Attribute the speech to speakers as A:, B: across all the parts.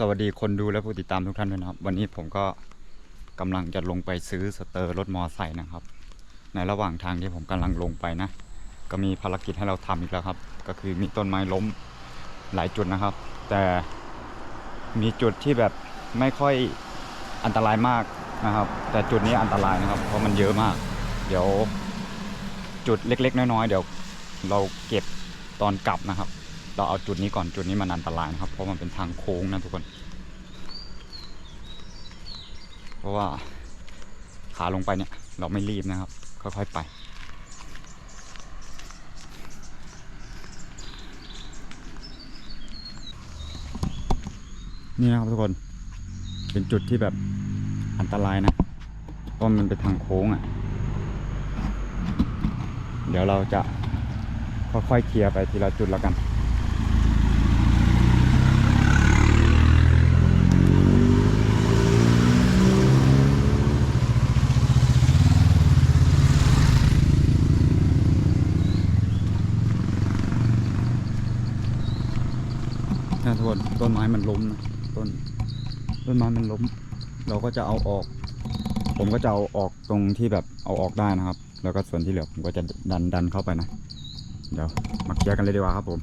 A: สวัสดีคนดูและผู้ติดตามทุกท่านด้วยนะครับ วันนี้ผมก็กำลังจะลงไปซื้อสเตอร์รถมอไซค์นะครับ ในระหว่างทางที่ผมกำลังลงไปนะ ก็มีภารกิจให้เราทำอีกแล้วครับ ก็คือมีต้นไม้ล้มหลายจุดนะครับ แต่มีจุดที่แบบไม่ค่อยอันตรายมากนะครับ แต่จุดนี้อันตรายนะครับ เพราะมันเยอะมาก เดี๋ยวจุดเล็ก ๆ น้อยๆเดี๋ยวเราเก็บตอนกลับนะครับ เราเอาจุดนี้ก่อนจุดนี้มันอันตรายนะครับ เพราะมันเป็นทางโค้งนะทุกคน เพราะว่าขาลงไปเนี่ย เราไม่รีบนะครับ ค่อยๆไปนี่นะครับทุกคน เป็นจุดที่แบบอันตรายนะ เพราะมันเป็นทางโค้งอะ่ะ เดี๋ยวเราจะค่อยๆเคลียร์ไปทีละจุดแล้วกัน นต้นไม้มันล้มนะต้นต้นไม้มันล้ม เราก็จะเอาออก ผมก็จะเอาออกตรงที่แบบเอาออกได้นะครับ แล้วก็ส่วนที่เหลือผมก็จะดันดันเข้าไปนะ เดี๋ยวมาเคลียร์กันเลยดีกว่าครับผม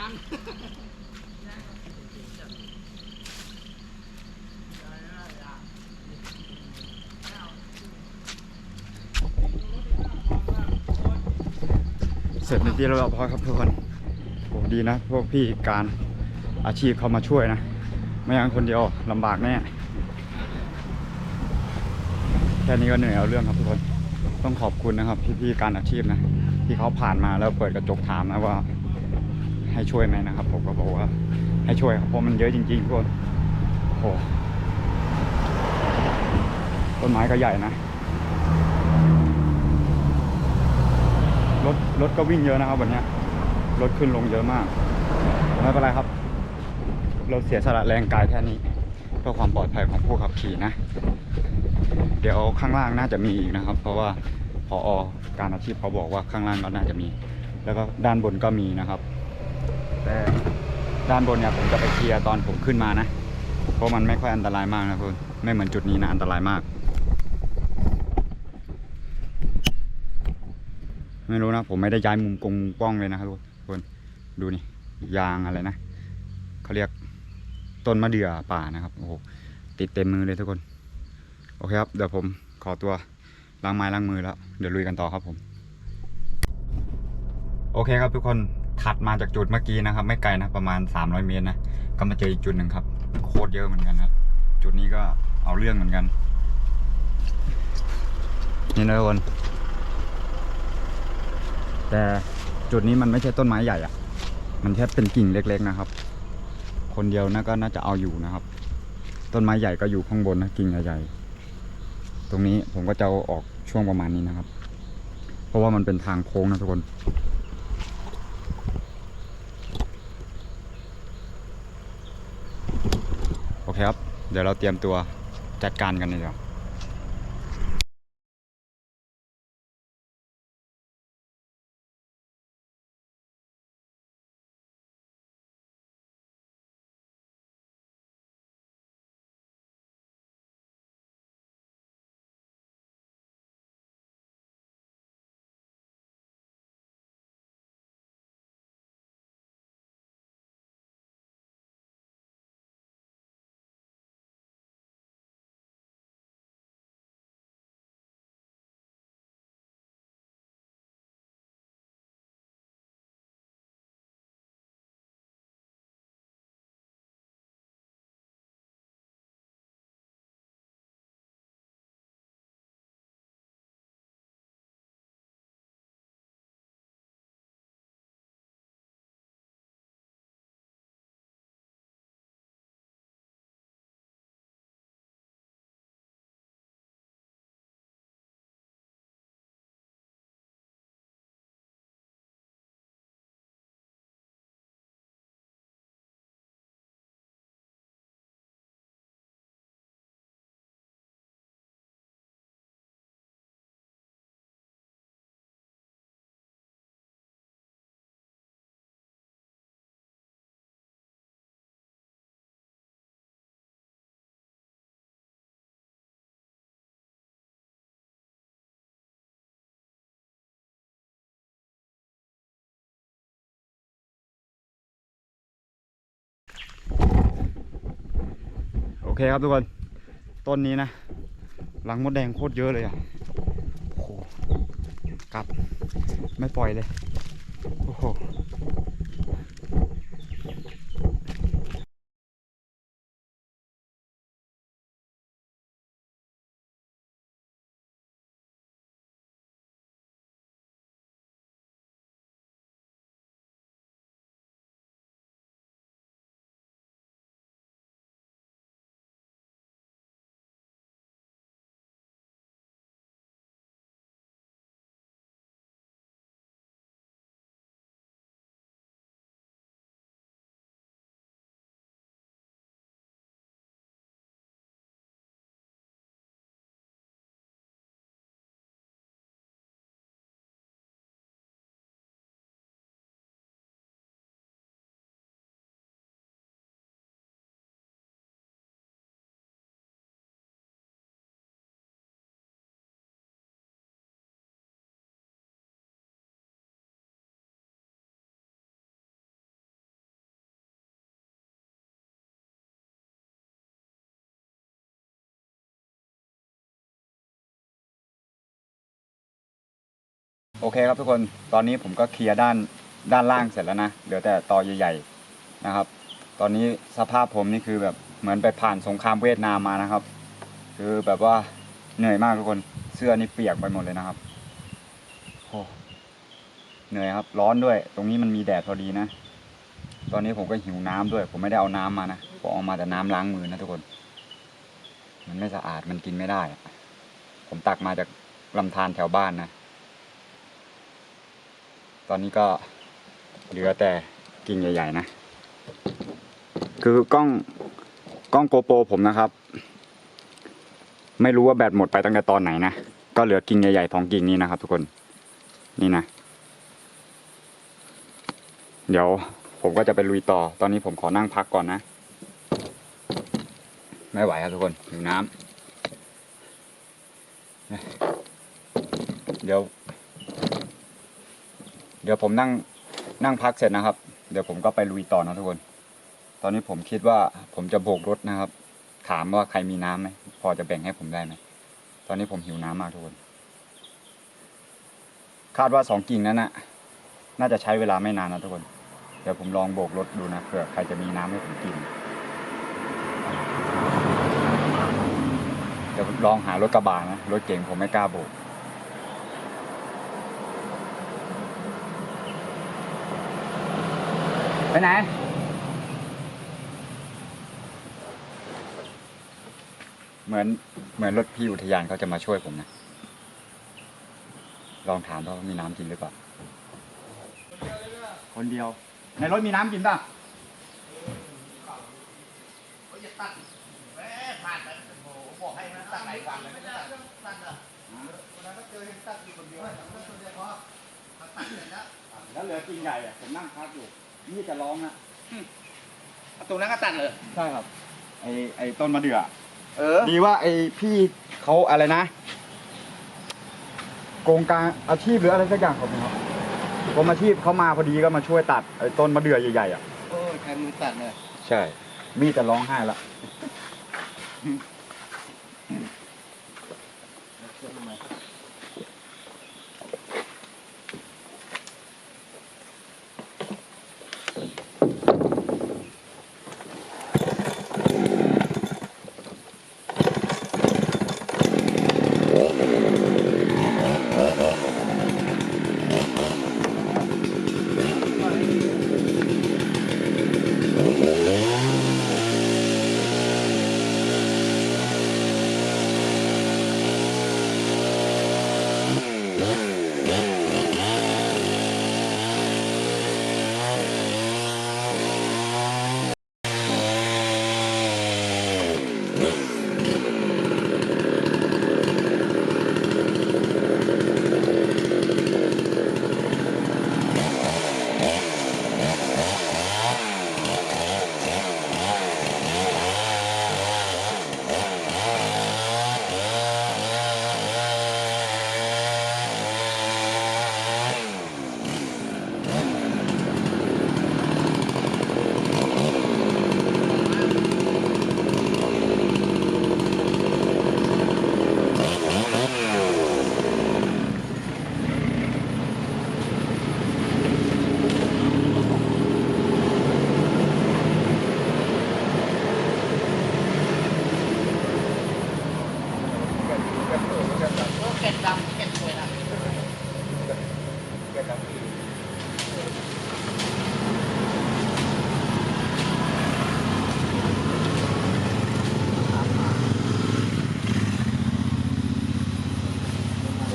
A: า
B: ง
A: เสร็จในที่เราพอครับทุกคนโอ้ดีนะพวกพี่การอาชีพเขามาช่วยนะ ไม่งั้นคนเดียวลำบากแน่แค่นี้ก็เหนื่อยเอาเรื่องครับทุกคนต้องขอบคุณนะครับพี่ๆการอาชีพนะ ที่เขาผ่านมาแล้วเปิดกระจกถามนะว่า ให้ช่วยไหมนะครับ ผมก็บอกว่า ให้ช่วยครับเพราะมันเยอะจริงๆทุกคนโอ้โหต้นไม้ก็ใหญ่นะรถรถก็วิ่งเยอะนะครับวันนี้รถขึ้นลงเยอะมากไม่เป็นไรครับ เราเสียสละแรงกายแค่นี้เพื่อความปลอดภัยของผู้ขับขี่นะ เดี๋ยวข้างล่างน่าจะมีอีกนะครับ เพราะว่าพออการอาชีพเขาบอกว่าข้างล่างก็น่าจะมี แล้วก็ด้านบนก็มีนะครับ แต่ด้านบนเนี่ยผมจะไปเคลียร์ตอนผมขึ้นมานะ เพราะมันไม่ค่อยอันตรายมากนะคุณไม่เหมือนจุดนี้นะอันตรายมาก ไม่รู้นะผมไม่ได้ย้ายมุมกงมุมกล้องเลยนะครับทุกคนดูนี่ยางอะไรนะเขาเรียกต้นมะเดื่อป่านะครับโอ้โหติดเต็มมือเลยทุกคน โอเคครับ เดี๋ยวผมขอตัวล้างไม้ล้างมือแล้ว เดี๋ยวลุยกันต่อครับผม โอเคครับทุกคน ถัดมาจากจุดเมื่อกี้นะครับ ไม่ไกลนะประมาณ 300 เมตรนะก็มาเจออีกจุดหนึ่งครับ โคตรเยอะเหมือนกันครับ จุดนี้ก็เอาเรื่องเหมือนกัน นี่นะทุกคนแต่จุดนี้มันไม่ใช่ต้นไม้ใหญ่อะมันแค่เป็นกิ่งเล็กๆนะครับ คนเดียวน่าก็น่าจะเอาอยู่นะครับ ต้นไม้ใหญ่ก็อยู่ข้างบนนะกิ่งใหญ่ๆตรงนี้ผมก็จะเอาออกช่วงประมาณนี้นะครับ เพราะว่ามันเป็นทางโค้งนะทุกคน โอเครับ เดี๋ยวเราเตรียมตัวจัดการกันเลยเดี๋ยว เคครับทุกคน ต้นนี้นะรังมดแดงโคตรเยอะเลยอะโอ้โหกัดไม่ปล่อยเลย โอ้โห โอเคครับทุกคนตอนนี้ผมก็เคลียร์ด้านด้านล่างเสร็จแล้วนะเหลือแต่ตอใหญ่ๆนะครับ ตอนนี้สภาพผมนี่คือแบบเหมือนไปผ่านสงครามเวียดนามมานะครับ คือแบบว่าเหนื่อยมากทุกคนเสื้อนี่เปียกไปหมดเลยนะครับโอ้เหนื่อยครับ ร้อนด้วย ตรงนี้มันมีแดดพอดีนะ ตอนนี้ผมก็หิวน้ำด้วย ผมไม่ได้เอาน้ำมานะผมเอามาแต่น้ำล้างมือนะทุกคน มันไม่สะอาดมันกินไม่ได้ ผมตักมาจากลำธารแถวบ้านนะ ตอนนี้ก็เหลือแต่กิ่งใหญ่ ๆ นะ คือกล้องกล้องโกโปรผมนะครับ ไม่รู้ว่าแบตหมดไปตั้งแต่ตอนไหนนะ ก็เหลือกิ่งใหญ่ๆสองกิ่งนี้นะครับ ทุกคนนี่นะ เดี๋ยวผมก็จะไปลุยต่อ ตอนนี้ผมขอนั่งพักก่อนนะ ไม่ไหวครับทุกคนหิวน้ำเดี๋ยว เดี๋ยวผมนั่งนั่งพักเสร็จนะครับ เดี๋ยวผมก็ไปลุยต่อนะทุกคน ตอนนี้ผมคิดว่าผมจะโบกรถนะครับ ถามว่าใครมีน้ำไหมพอจะแบ่งให้ผมได้ไหมตอนนี้ผมหิวน้ำมากทุกคน คาดว่าสองกิ่งนั้นนะน่าจะใช้เวลาไม่นานนะทุกคน เดี๋ยวผมลองโบกรถดูนะเผื่อใครจะมีน้ำให้ผมกินเดี๋ยวลองหารถกระบะนะรถเก่งผมไม่กล้าโบก ไปไหน เหมือนเหมือนรถพี่อุทยานเขาจะมาช่วยผมนะ ลองถามว่ามีน้ำกินหรือเปล่า คนเดียว ในรถมีน้ำกินป่ะแล้วเหลือกิ่งใหญ่อะผมนั่งพักอยู่ นี่จะร้องนะ
B: ตรงนั้นก็ตัดเลย
A: ใช่ครับ ไอไอต้นมะเดื่อ
B: เออ
A: ดีว่าไอพี่เขาอะไรนะโกงการอาชีพหรืออะไรสักอย่างของผมครับผมอาชีพเขามาพอดีก็มาช่วยตัดไอ้ต้นมะเดื่อใหญ่ๆอะ
B: โอ้ยใครมือตัดเนี่ย
A: ใช่ มีแต่ร้องไห้ละ Mm-hmm.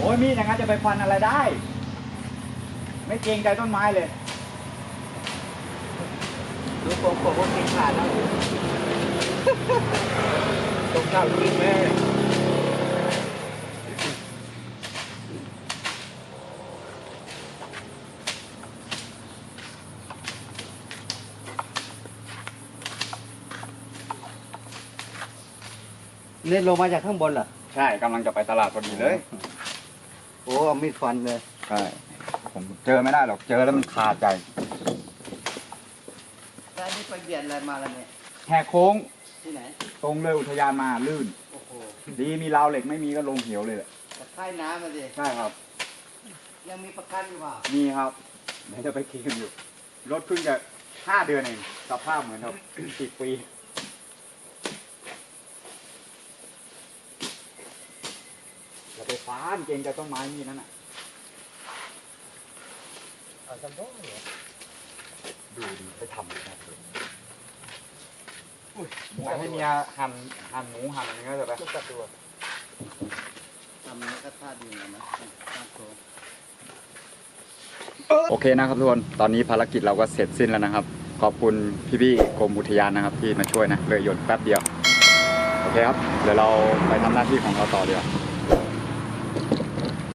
A: อ้ยมีดอย่างนั้นจะไปฟันอะไรได้ ไม่เกรงใจต้นไม้เลย
B: ดูโป่งโป่งว่ากินขาดแล้วตรงข้าวกินแม่เล่นลงมาจากข้างบนเหรอ
A: ใช่กำลังจะไปตลาดพอดีเลย
B: โอ้เอามีดฟันเลย
A: ใช่ผมเจอไม่ได้หรอกเจอแล้วมันคาใจ
B: แล้วอันนี่ไปเบียดอะไรมาแล้วเนี่ย
A: แหกโค้ง
B: ที่ไหน
A: ตรงเลยอุทยานมาลื่น
B: โอ้โห
A: ดีมีราวเหล็กไม่มีก็ลงเหวเลยแหละ
B: ตะไคร่น้ำมาดิ
A: ใช่ครับ
B: ยังมีประกันอยู่เปล่า
A: มีครับเดี๋ยวจะไปเคลมอยู่ รถเพิ่งจะห้าเดือนเองสภาพเหมือนแบบสิบปีอย่าไป ฟ้านเก่งกับต้นไม้นี่นั่นน่ะ
B: เอาจำต้องเหรอ
A: ดูดีไปทำเลยนะจะให้เมียหั่นหั่นหมูหั่นอะไรเงี้ยจะไป
B: ลูกกระตัวทำแล้วก็ท่าดีนะนะท่าโชว์
A: โอเคนะครับทุกคน ตอนนี้ภารกิจเราก็เสร็จสิ้นแล้วนะครับ ขอบคุณพี่ๆกรมอุทยานนะครับ ที่มาช่วยนะเลยหยนแป๊บเดียว โอเคครับ เดี๋ยวเราไปทำหน้าที่ของเราต่อดีกว่า